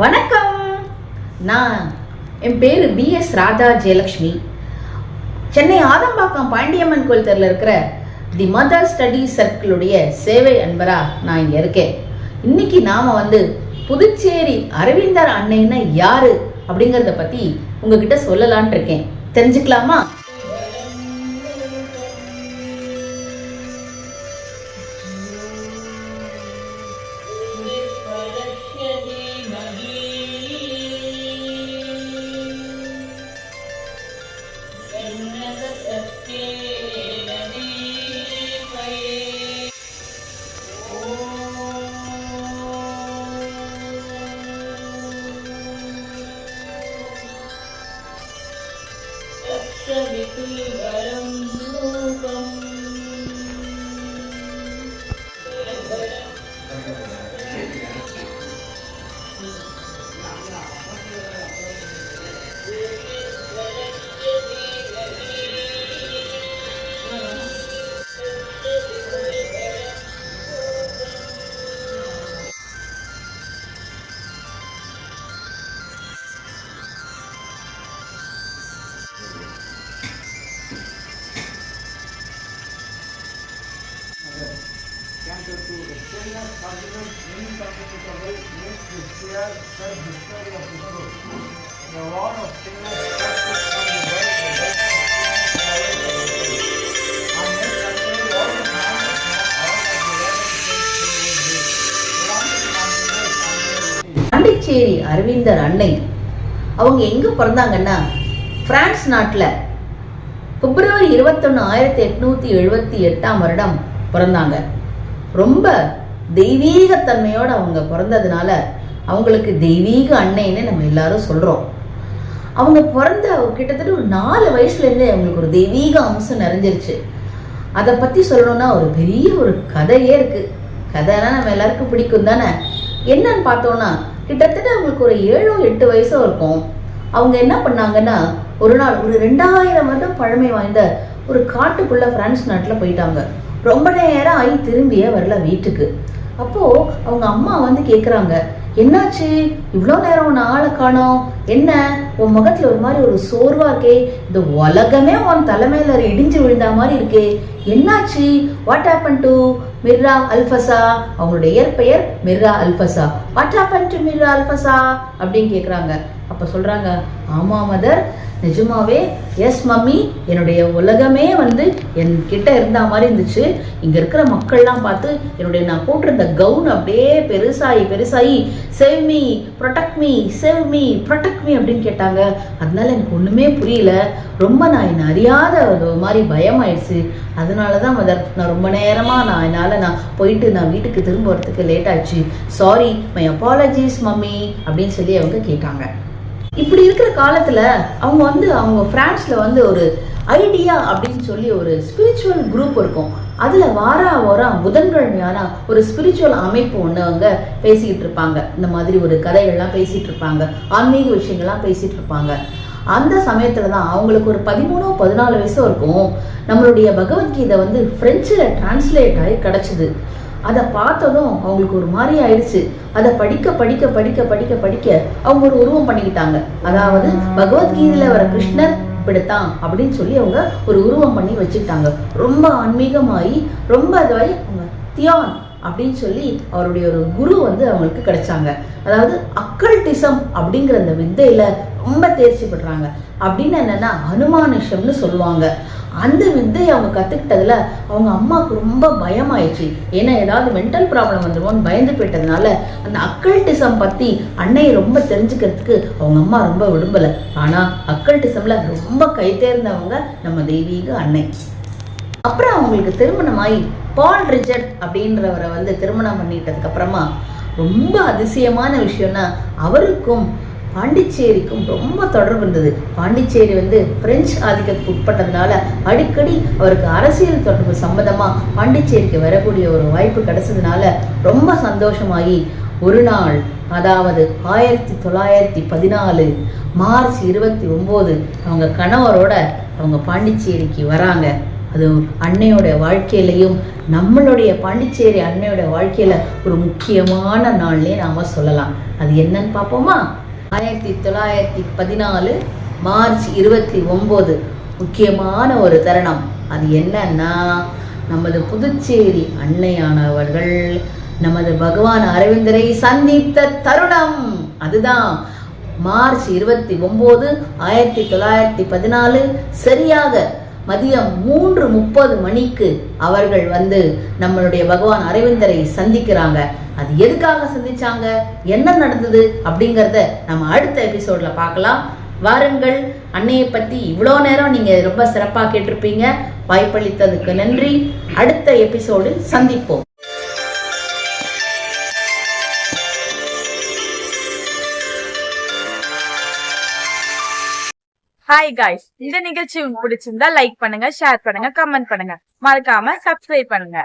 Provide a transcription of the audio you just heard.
வணக்கம். நான் என் பேர் பிஎஸ் ராதா ஜெயலக்ஷ்மி. சென்னை ஆதம்பாக்கம் பாண்டியம்மன் கோயில் தெருவில் இருக்கிற தி மதர் ஸ்டடி சர்க்கிளுடைய சேவை அன்பராக நான் இங்கே இருக்கேன். இன்னைக்கு நாம் வந்து புதுச்சேரி அரவிந்தர் அன்னைன்னா யாரு அப்படிங்கிறத பற்றி உங்ககிட்ட சொல்லலான் இருக்கேன். தெரிஞ்சுக்கலாமா? Cancer to stillness, confidence, incommunicable, means to share such history of the truth. The war of stillness starts from the birth, the birth of stillness follows the birth. And next control all the knowledge, all of the relevant things to this. One confidence, confidence. Pondicherry அரவிந்தர் அன்னை அவங்க எங்க பிறந்தாங்கன்னா France நாட்டில் பிப்ரவரி இருபத்தொன்று ஆயிரத்தி எட்நூத்தி எழுபத்தி எட்டாம் வருடம் பிறந்தாங்க ரொம்ப தெய்வீகத்தன்மையோடு அவங்க பிறந்ததுனால அவங்களுக்கு தெய்வீக அன்னைன்னு நம்ம எல்லாரும் சொல்கிறோம் அவங்க பிறந்த கிட்டத்தட்ட ஒரு நாலு வயசுலேருந்தே அவங்களுக்கு ஒரு தெய்வீக அம்சம் நிறைஞ்சிருச்சு. அதை பற்றி சொல்லணும்னா ஒரு பெரிய ஒரு கதையே இருக்குது கதைனா நம்ம எல்லாருக்கும் பிடிக்கும் தானே? என்னன்னு பார்த்தோம்னா கிட்டத்தட்ட அவங்களுக்கு ஒரு ஏழோ எட்டு வயசோ இருக்கும். அவங்க என்ன பண்ணாங்கன்னா ஒரு நாள் ஒரு ரெண்டாயிரம் வருடம் பழமை வாய்ந்த ஒரு காட்டுக்குள்ளே ஃப்ரான்ஸ் நாட்டில் போயிட்டாங்க. ரொம்ப நேரம் ஆகி திரும்பியே வரல வீட்டுக்கு. அப்போ அவங்க அம்மா வந்து கேக்குறாங்க என்னாச்சு? இவ்வளோ நேரம் உன் ஆளை காணோம். என்ன? உன் முகத்துல ஒரு மாதிரி ஒரு சோர்வா இருக்கே. இந்த உலகமே உன் தலைமையில இடிஞ்சு விழுந்த மாதிரி இருக்கே. என்னாச்சு? What happen to Mirra Alfassa அவங்களுடைய இயற்பெயர் Mirra Alfassa what happen to Mirra Alfassa அப்படின்னு கேட்குறாங்க அப்போ சொல்கிறாங்க ஆமாம் மதர் நிஜமாவே எஸ் மம்மி என்னுடைய உலகமே வந்து என்கிட்ட இருந்த மாதிரி இருந்துச்சு. இங்கே இருக்கிற மக்கள்லாம் பார்த்து என்னுடைய நான் போட்டிருந்த கவுன் அப்படியே பெருசாகி பெருசாகி save me protect me save me protect me அப்படின்னு கேட்டாங்க. அதனால எனக்கு ஒன்றுமே புரியல. ரொம்ப நான் என்னை அறியாத ஒரு மாதிரி பயமாயிடுச்சு. அதனால தான் மதர் நான் ரொம்ப நேரமாக நான் என்னால் நான் போயிட்டு நான் வீட்டுக்கு திரும்ப வரத்துக்கு லேட் ஆச்சு சாரி மை அப்பாலஜிஸ் மம்மி அப்படின்னு சொல்லி அவங்க கேட்டாங்க. இப்படி இருக்கிற காலத்துல அவங்க வந்து அவங்க பிரான்ஸ்ல வந்து ஒரு ஐடியா அப்படின்னு சொல்லி ஒரு ஸ்பிரிச்சுவல் குரூப் இருக்கும். அதுல வாரா வாரம் புதன்கிழமையான ஒரு ஸ்பிரிச்சுவல் அமைப்பு ஒன்று அவங்க பேசிக்கிட்டு இருப்பாங்க. இந்த மாதிரி ஒரு கதைகள்லாம் பேசிட்டு இருப்பாங்க. ஆன்மீக விஷயங்கள்லாம் பேசிட்டு இருப்பாங்க. அந்த சமயத்துல தான் அவங்களுக்கு ஒரு பதிமூணோ பதினாலு வயசோ இருக்கும். நம்மளுடைய பகவத்கீதை வந்து பிரெஞ்சில் டிரான்ஸ்லேட் ஆகி கிடச்சிது. அதை பார்த்ததும் அவங்களுக்கு ஒரு மாதிரி ஆயிடுச்சு. அதை படிக்க படிக்க படிக்க படிக்க படிக்க அவங்க ஒரு உருவம் பண்ணிக்கிட்டாங்க. அதாவது பகவத்கீதையில வர கிருஷ்ணர் இப்படித்தான் அப்படின்னு சொல்லி அவங்க ஒரு உருவம் பண்ணி வச்சுக்கிட்டாங்க. ரொம்ப ஆன்மீகமாயி ரொம்ப அதுவாகி அவங்க தியான். அப்படின்னு சொல்லி அவருடைய ஒரு குரு வந்து அவங்களுக்கு கிடைச்சாங்க. அதாவது அக்கல்டிசம் அப்படிங்கிற அந்த வித்தையில ரொம்ப தேர்ச்சி பெற்றாங்க. அப்படின்னு என்னன்னா அனுமானிஷம்னு சொல்லுவாங்க. அந்த வித்தையை அவங்க கத்துக்கிட்டதுல அவங்க அம்மாவுக்கு ரொம்ப பயமாயிடுச்சு. ஏன்னா ஏதாவது மென்டல் ப்ராப்ளம் வந்துருமோன்னு பயந்து போயிட்டதுனால அந்த அக்கல்டிசம் பத்தி அன்னையை ரொம்ப தெரிஞ்சுக்கிறதுக்கு அவங்க அம்மா ரொம்ப விரும்பல. ஆனா அக்கல்டிசம்ல ரொம்ப கை தேர்ந்தவங்க நம்ம தெய்வீக அன்னை. அப்புறம் அவங்களுக்கு திருமணமாயி பால் ரிச்சர்ட் அப்படின்றவரை வந்து திருமணம் பண்ணிட்டதுக்கு அப்புறமா ரொம்ப அதிசயமான விஷயம்னா அவருக்கும் பாண்டிச்சேரிக்கும் ரொம்ப தொடர்பு இருந்தது. பாண்டிச்சேரி வந்து பிரெஞ்சு ஆதிக்கத்துக்கு உட்பட்டதுனால அடிக்கடி அவருக்கு அரசியல் தொடர்பு சம்பந்தமாக பாண்டிச்சேரிக்கு வரக்கூடிய ஒரு வாய்ப்பு கிடைச்சதுனால ரொம்ப சந்தோஷமாகி ஒரு நாள் அதாவது ஆயிரத்தி தொள்ளாயிரத்தி பதினாலு மார்ச் இருபத்தி ஒம்போது அவங்க கணவரோட அவங்க பாண்டிச்சேரிக்கு வராங்க. அது அன்னையோட வாழ்க்கையிலையும் நம்மளுடைய பாண்டிச்சேரி அன்னையோட வாழ்க்கையில ஒரு முக்கியமான நாள்னே நாம சொல்லலாம். அது என்னன்னு பார்ப்போமா? ஆயிரத்தி தொள்ளாயிரத்தி பதினாலு மார்ச் இருபத்தி ஒன்பது முக்கியமான ஒரு தருணம். அது என்னன்னா நமது புதுச்சேரி அன்னையானவர்கள் நமது பகவான் அரவிந்தரை சந்தித்த தருணம். அதுதான். மார்ச் இருபத்தி ஒன்பது ஆயிரத்தி தொள்ளாயிரத்தி பதினாலு சரியாக மதியம் மூன்று முப்பது மணிக்கு அவர்கள் வந்து நம்மளுடைய பகவான் அரவிந்தரை சந்திக்கிறாங்க. அது எதுக்காக சந்திச்சாங்க? என்ன நடந்தது? அப்படிங்கிறத நம்ம அடுத்த எபிசோட்ல பார்க்கலாம். வாருங்கள். அன்னையை பத்தி இவ்வளோ நேரம் நீங்க ரொம்ப சிறப்பாக கேட்டிருப்பீங்க. வாய்ப்பளித்ததுக்கு நன்றி. அடுத்த எபிசோடில் சந்திப்போம். ஹாய் காய்ஸ் இந்த நிகழ்ச்சி உங்களுக்கு பிடிச்சிருந்தா லைக் பண்ணுங்க ஷேர் பண்ணுங்க கமெண்ட் பண்ணுங்க. மறக்காம சப்ஸ்கிரைப் பண்ணுங்க.